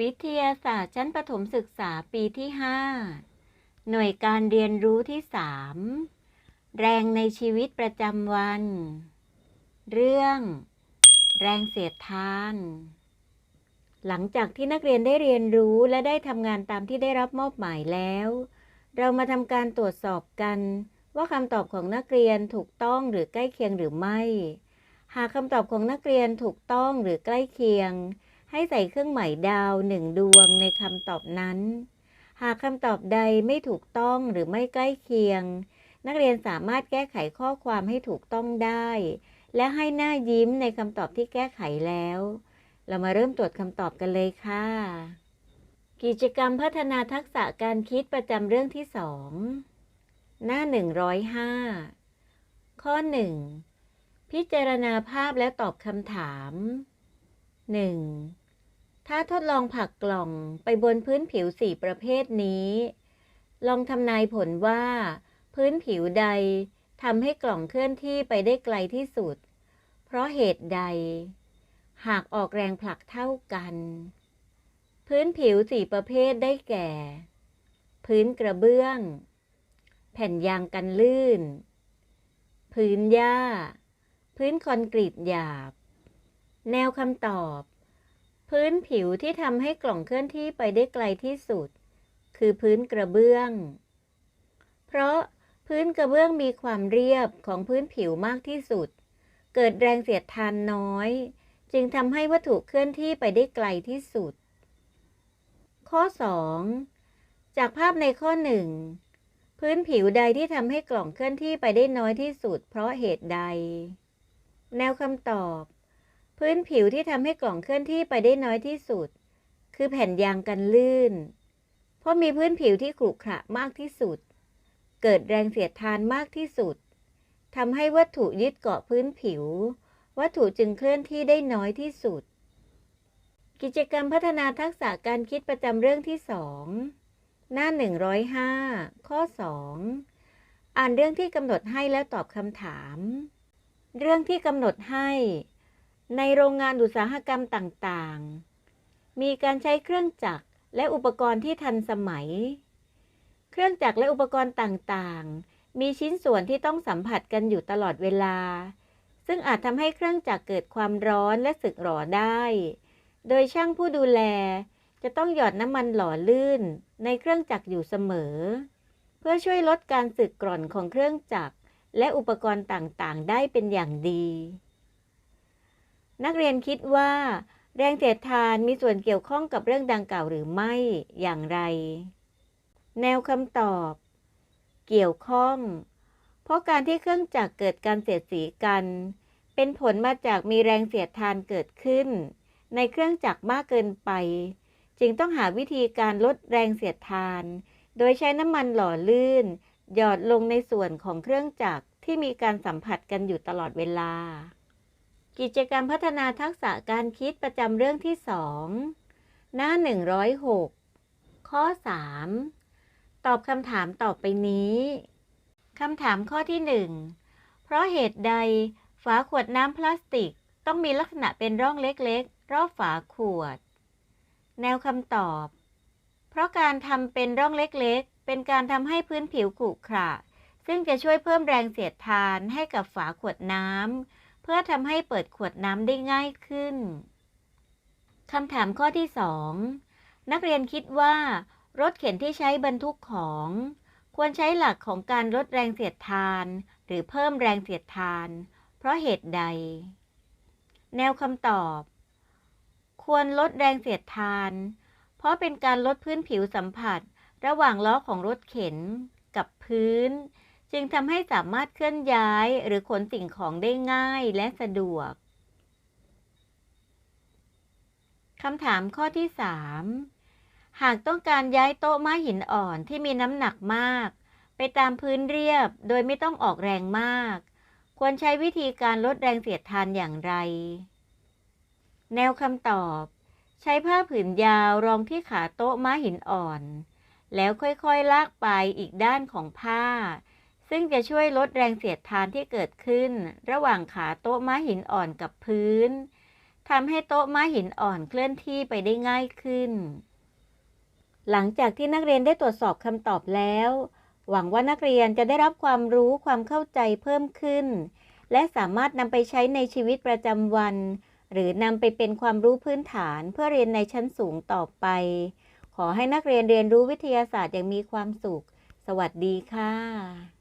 วิทยาศาสตร์ชั้นประถมศึกษาปีที่ 5 หน่วยการเรียนรู้ที่ 3 แรงในชีวิตประจำวัน เรื่อง แรงเสียดทาน หลังจากที่นักเรียนได้เรียนรู้และได้ทำงานตามที่ได้รับมอบหมายแล้ว เรามาทำการตรวจสอบกันว่าคำตอบของนักเรียนถูกต้องหรือใกล้เคียงหรือไม่ หากคำตอบของนักเรียนถูกต้องหรือใกล้เคียง ให้ใส่เครื่องหมายดาวหนึ่งดวงในคำตอบนั้น หากคำตอบใดไม่ถูกต้องหรือไม่ใกล้เคียง นักเรียนสามารถแก้ไขข้อความให้ถูกต้องได้ และให้หน้ายิ้มในคำตอบที่แก้ไขแล้ว เรามาเริ่มตรวจคำตอบกันเลยค่ะ กิจกรรมพัฒนาทักษะการคิดประจำเรื่องที่สองหน้า 105 ข้อ 1 พิจารณาภาพแล้วตอบคำถาม 1. ถ้าทดลองผักกล่องไปบนพื้นผิวสี่ประเภทนี้ ลองทำนายผลว่า พื้นผิวใดทำให้กล่องเคลื่อนที่ไปได้ไกลที่สุด เพราะเหตุใด หากออกแรงผลักเท่ากัน พื้นผิวสี่ประเภทได้แก่ พื้นกระเบื้อง แผ่นยางกันลื่น พื้นหญ้า พื้นคอนกรีตหยาบ แนวคำตอบ พื้นผิวที่ทำให้กล่องเคลื่อนที่ไปได้ไกลที่สุด คือพื้นกระเบื้อง เพราะพื้นกระเบื้องมีความเรียบของพื้นผิวมากที่สุด เกิดแรงเสียดทานน้อย จึงทำให้วัตถุเคลื่อนที่ไปได้ไกลที่สุด ข้อ 2 จากภาพในข้อ 1 พื้นผิวใดที่ทำให้กล่องเคลื่อนที่ไปได้น้อยที่สุด เพราะเหตุใด แนวคำตอบ พื้นผิวที่ทำให้กล่องเคลื่อนที่ไปได้น้อยที่สุด คือแผ่นยางกันลื่น เพราะมีพื้นผิวที่ขรุขระมากที่สุด เกิดแรงเสียดทานมากที่สุดทำให้วัตถุยึดเกาะพื้นผิว วัตถุจึงเคลื่อนที่ได้น้อยที่สุด กิจกรรมพัฒนาทักษะการคิดประจำเรื่องที่สองหน้า 105 ข้อ 2 อ่านเรื่องที่กำหนดให้แล้วตอบคำถาม เรื่องที่กำหนดให้ ในโรงงานอุตสาหกรรมต่างๆ มีการใช้เครื่องจักรและอุปกรณ์ที่ทันสมัย เครื่องจักรและอุปกรณ์ต่างๆ มีชิ้นส่วนที่ต้องสัมผัสกันอยู่ตลอดเวลา ซึ่งอาจทำให้เครื่องจักรเกิดความร้อนและสึกหรอได้ โดยช่างผู้ดูแลจะต้องหยอดน้ำมันหล่อลื่นในเครื่องจักรอยู่เสมอ เพื่อช่วยลดการสึกกร่อนของเครื่องจักรและอุปกรณ์ต่างๆ ได้เป็นอย่างดี นักเรียนคิดว่า แรงเสียดทานมีส่วนเกี่ยวข้องกับเรื่องดังกล่าวหรือไม่อย่างไร แนวคำตอบ เกี่ยวข้อง เพราะการที่เครื่องจักรเกิดการเสียดสีกัน เป็นผลมาจากมีแรงเสียดทานเกิดขึ้น ในเครื่องจักรมากเกินไป จึงต้องหาวิธีการลดแรงเสียดทาน โดยใช้น้ำมันหล่อลื่น หยอดลงในส่วนของเครื่องจักรที่มีการสัมผัสกันอยู่ตลอดเวลา กิจกรรมพัฒนาทักษะการคิดประจำเรื่องที่สองหน้า 106 ข้อ 3 ตอบคำถามต่อไปนี้คำถามข้อที่ 1 เพราะเหตุใดฝาขวดน้ำพลาสติก ต้องมีลักษณะเป็นร่องเล็กๆ รอบฝาขวด แนวคำตอบ เพราะการทำเป็นร่องเล็กๆ เป็นการทำให้พื้นผิวขรุขระ ซึ่งจะช่วยเพิ่มแรงเสียดทานให้กับฝาขวดน้ำ พื่อทำให้เปิดขวดน้ำได้ง่ายขึ้นคำถามข้อที่ 2 นักเรียนคิดว่ารถเข็นที่ใช้บรรทุกของ ควรใช้หลักของการลดแรงเสียดทาน หรือเพิ่มแรงเสียดทาน เพราะเหตุใด แนวคำตอบ ควรลดแรงเสียดทาน เพราะเป็นการลดพื้นผิวสัมผัส ระหว่างล้อของรถเข็นกับพื้น จึงทำให้สามารถเคลื่อนย้ายหรือขนสิ่งของได้ง่ายและสะดวกคำถามข้อที่ 3 หากต้องการย้ายโต๊ะม้าหินอ่อนที่มีน้ำหนักมาก ไปตามพื้นเรียบโดยไม่ต้องออกแรงมาก ควรใช้วิธีการลดแรงเสียดทานอย่างไร แนวคำตอบ ใช้ผ้าผืนยาวรองที่ขาโต๊ะม้าหินอ่อน แล้วค่อยๆลากไปอีกด้านของผ้า ซึ่งจะช่วยลดแรงเสียดทานที่เกิดขึ้น ระหว่างขาโต๊ะม้าหินอ่อนกับพื้นทำให้โต๊ะม้าหินอ่อนเคลื่อนที่ไปได้ง่ายขึ้น หลังจากที่นักเรียนได้ตรวจสอบคำตอบแล้ว หวังว่านักเรียนจะได้รับความรู้ความเข้าใจเพิ่มขึ้น และสามารถนำไปใช้ในชีวิตประจำวัน หรือนำไปเป็นความรู้พื้นฐานเพื่อเรียนในชั้นสูงต่อไป ขอให้นักเรียนเรียนรู้วิทยาศาสตร์อย่างมีความสุข สวัสดีค่ะ